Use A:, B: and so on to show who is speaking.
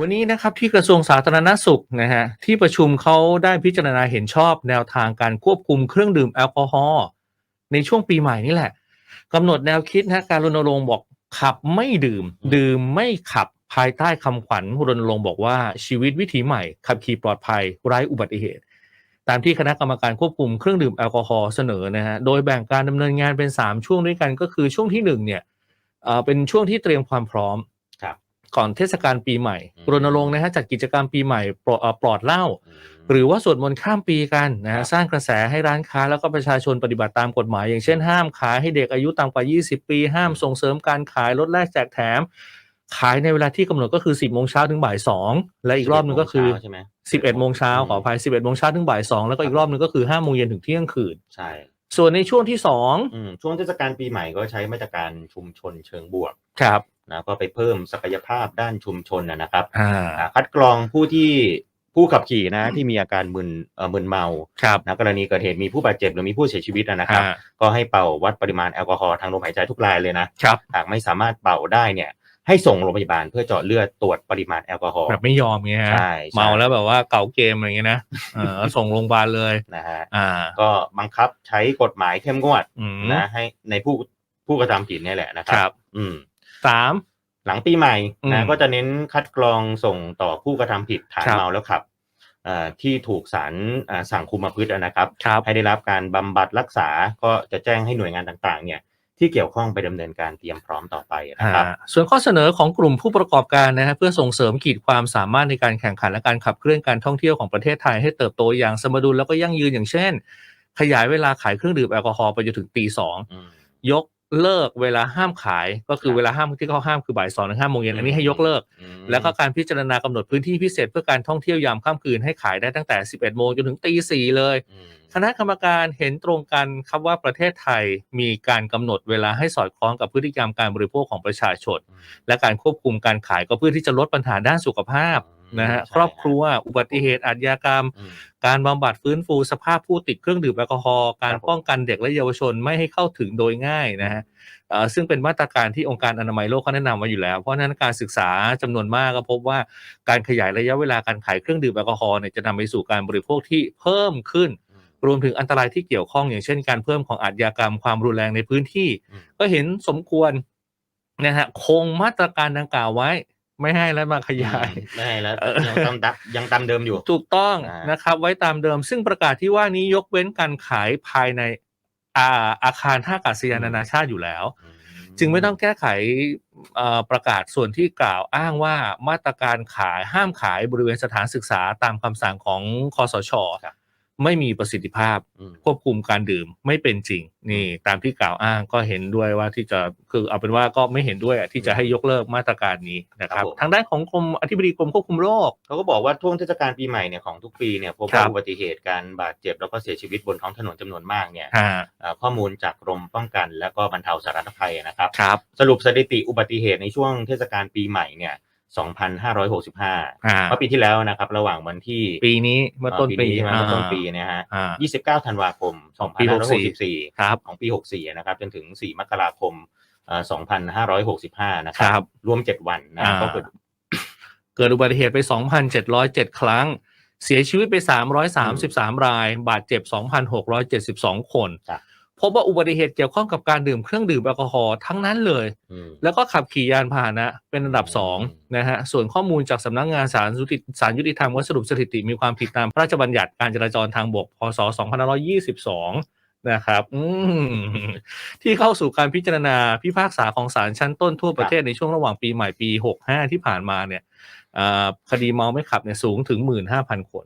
A: วันนี้นะครับที่กระทรวงสาธารณสุขนะฮะที่ประชุมเขาได้พิจารณาเห็นชอบแนวทางการควบคุมเครื่องดื่มแอลกอฮอล์ในช่วงปีใหม่นี่แหละกำหนดแนวคิดนะการรณรงค์บอกขับไม่ดื่ม ดื่มไม่ขับภายใต้คำขวัญรณรงค์บอกว่าชีวิตวิถีใหม่ ขับขี่ปลอดภัยไร้อุบัติเหตุ ตามที่คณะกรรมการควบคุมเครื่องดื่มแอลกอฮอล์เสนอนะฮะโดยแบ่งการดำเนินงานเป็น 3 ช่วงด้วยกันก็คือช่วงที่หนึ่งเนี่ยเป็นช่วงที่เตรียมความพร้อม ก่อนเทศกาลปีใหม่
B: อืม
A: รณรงค์นะฮะจัดกิจกรรมปีใหม่ปลอดเอ่อปลอดเหล้าหรือว่าสวดมนต์ข้ามปีกันนะ
B: ครั
A: ฮะ
B: บ
A: สร้างกระแสให้ร้านค้าแล้วก็ประชาชนปฏิบัติตามกฎหมาย อย่างเช่นห้ามขายให้เด็กอายุต่ำกว่า 20 ปี ห้ามส่งเสริมการขายลดแลกแจกแถม ขายในเวลาที่กำหนดก็คือ 10โมงเช้าถึงบ่าย2และอีกรอบหนึงก็คือ
B: ใช่ไหม
A: 11โมงเช้าขออภัย11โมงเช้าถึงบ่าย2แล้วก็อีกรอบหนึงก็คือ5โมงเย็นถึงเที่ยงคืน
B: ใช่
A: ส่วนในช่วงที่
B: อืมช่วงเทศกาลปีใหม่ก็ใช้มาตรการชุมชนเชิงบวก
A: 2ครับ
B: นะก็ไปเพิ่มศักยภาพด้านชุมชนนะนะครับ
A: อ่า
B: อ่าคัดกรองผู้ที่ผู้ขับขี่นะที่มีอาการมึนเอ่อมึนเมา
A: ครับ
B: นะกรณีเกิดเหตุมีผู้บาดเจ็บหรือมีผู้เสียชีวิตนะนะครับ
A: อ่า
B: ก็ให้เป่าวัดปริมาณแอลกอฮอล์ทางลมหายใจทุกรายเลยนะครับหากไม่สามารถเป่าได้เนี่ยให้ส่งโรงพยาบาลเพื่อเจาะเลือดตรวจปริมาณแอลกอฮอล์
A: แบบไม่ยอมเงี้ยฮะ
B: ใช่ใช่
A: เมาแล้วแบบว่าเก่าเกมอะไรเงี้ยนะเออส่งโรงพยาบาลเลย
B: นะฮะ
A: อ่า
B: ก็บังคับใช้กฎหมายเข้มงวด
A: อืม
B: นะให้ในผู้ผู้กระทำผิดเนี่ยแหละนะค
A: ครั
B: รับ อืม
A: สาม
B: หลังปีใหม่
A: อื
B: นะ
A: ม
B: ก็จะเน้นคัดกรองส่งต่อผู้กระทำผิดฐาน
A: ครับ
B: เมาแล้วขับอ่าที่ถูกศาลอ่าสั่งคุมประพฤตินะครับ
A: ครับ
B: ให้ได้รับการบำบัดรักษาก็จะแจ้งให้หน่วยงานต่างๆ เนี่ยที่เกี่ยวข้องไปดำเนินการเตรียมพร้อมต่อไปนะครับ
A: อ่าส่วนข้อเสนอของกลุ่มผู้ประกอบการนะฮะเพื่อส่งเสริมขีดความสามารถในการแข่งขันและการขับเคลื่อนการท่องเที่ยวของประเทศไทยให้เติบโตอย่างสมดุลแล้วก็ยั่งยืนอย่างเช่น ขยายเวลาขายเครื่องดื่มแอลกอฮอล์ไปจนถึงตีสอง
B: อืม
A: ยก เลิกเวลาห้ามขายก็คือ
B: ครับ
A: เวลาห้ามที่เขาห้ามคือบ่ายสองถึงห้าโมงเย็นอันนี้ให้ยกเลิก
B: อืม
A: แล้วก็การพิจารณากำหนดพื้นที่พิเศษเพื่อการท่องเที่ยวยามค่ำคืนให้ขายได้ตั้งแต่ 11โมงจนถึงตีสี่เลย
B: อืม
A: คณะกรรมการเห็นตรงกันครับว่าประเทศไทยมีการกำหนดเวลาให้สอดคล้องกับพฤติกรรมการบริโภคของประชาชน และการควบคุมการขายก็เพื่อที่จะลดปัญหาด้านสุขภาพ
B: อืม
A: นะฮะ
B: ใช่
A: ครอบครัว อุบัติเหตุอาชญากรรม
B: อืม
A: การบำบัดฟื้นฟูสภาพผู้ติดเครื่องดื่มแอลกอฮอล์การ
B: ครับผม
A: ป้องกันเด็กและเยาวชนไม่ให้เข้าถึงโดยง่ายนะฮะเอ่อซึ่งเป็นมาตรการที่องค์การอนามัยโลกเขาแนะนำมาอยู่แล้ว เพราะฉะนั้นการศึกษาจำนวนมากก็พบว่าการขยายระยะเวลาการขายเครื่องดื่มแอลกอฮอล์เนี่ยจะนำไปสู่การบริโภคที่เพิ่มขึ้น
B: อืม
A: รวมถึงอันตรายที่เกี่ยวข้องอย่างเช่นการเพิ่มของอาชญากรรมความรุนแรงในพื้นที่
B: อืม
A: ก็เห็นสมควรนะฮะคงมาตรการดังกล่าวไว้ ไม่ให้แล้วมาขยาย
B: อืมไม่ให้แล้ว
A: เออ
B: ยังตามดับยังตามเดิมอยู่
A: ถูกต้อง
B: อ่าน
A: นะครับ ไว้ตามเดิม ซึ่งประกาศที่ว่านี้ยกเว้นการขายภายในอาอาคารท่าอากาศยานนานาชาติอยู่แล้ว
B: อืม
A: จึงไม่ต้องแก้ไขเอ่อประกาศส่วนที่กล่าวอ้างว่ามาตรการขายห้ามขายบริเวณสถานศึกษาตามคำสั่งของคอสช
B: ครับ
A: ไม่มีประสิทธิภาพ
B: อืม
A: ควบคุมการดื่มไม่เป็นจริง นี่ตามที่กล่าวอ้างก็เห็นด้วยว่าที่จะคือเอาเป็นว่าก็ไม่เห็นด้วยอะที่จะให้ยกเลิกมาตรการนี้นะครับ
B: ครับผม
A: ทางด้านของกรมอธิบดีกรมควบคุมโรค
B: เขาก็บอกว่าช่วงเทศกาลปีใหม่เนี่ยของทุกปีเนี่ยพบ
A: ครั
B: ว่า
A: บ
B: อุบัติเหตุการบาดเจ็บแล้วก็เสียชีวิตบนท้องถนนจำนวนมากเนี่ย
A: อ่า
B: เอ่อข้อมูลจากกรมป้องกัน และก็บรรเทาสาธารณภัยนะครับ
A: ครับ
B: สรุปสถิติอุบัติเหตุในช่วงเทศกาลปีใหม่เนี่ย 2,565
A: อ่า
B: เมื่อปีที่แล้วนะครับ ระหว่างวันที่
A: ปีนี้เมื่อต้นปี
B: ใช่ไหมเมื่อต้นปีเนี่ยฮะ
A: อ่า
B: 29 ธันวาคม
A: ของปี
B: 2564
A: ครับ
B: ของปี 64 นะครับ จนถึง 4 มกราคมเอ่อ2565 นะค
A: ครั
B: รับ รวม 7 วันนะ
A: อ่า
B: ก็เกิด
A: เกิดอุบัติเหตุไป 2,707 ครั้ง เสียชีวิตไป 333 ราย บาดเจ็บ 2,672 คน
B: ครับ
A: พบว่าอุบัติเหตุเกี่ยวข้องกับการดื่มเครื่องดื่มแอลกอฮอล์ทั้งนั้นเลย
B: อืม
A: แล้วก็ขับขี่ยานพาหนะเป็นอันดับ
B: อืม
A: สองนะฮะส่วนข้อมูลจากสำนักงานสารยุติสารยุติธรรมก็สรุปสถิติมีความผิดตามพระราชบัญญัติการจราจรทางบกพศ2522 นะครับอืมที่เข้าสู่การพิจารณาพิพากษาของศาลชั้นต้นทั่วประเทศในช่วงระหว่างปีใหม่ปี 65 ที่ผ่านมาเนี่ยอ่าคดีเมาไม่ขับเนี่ยสูงถึง 15,000 คน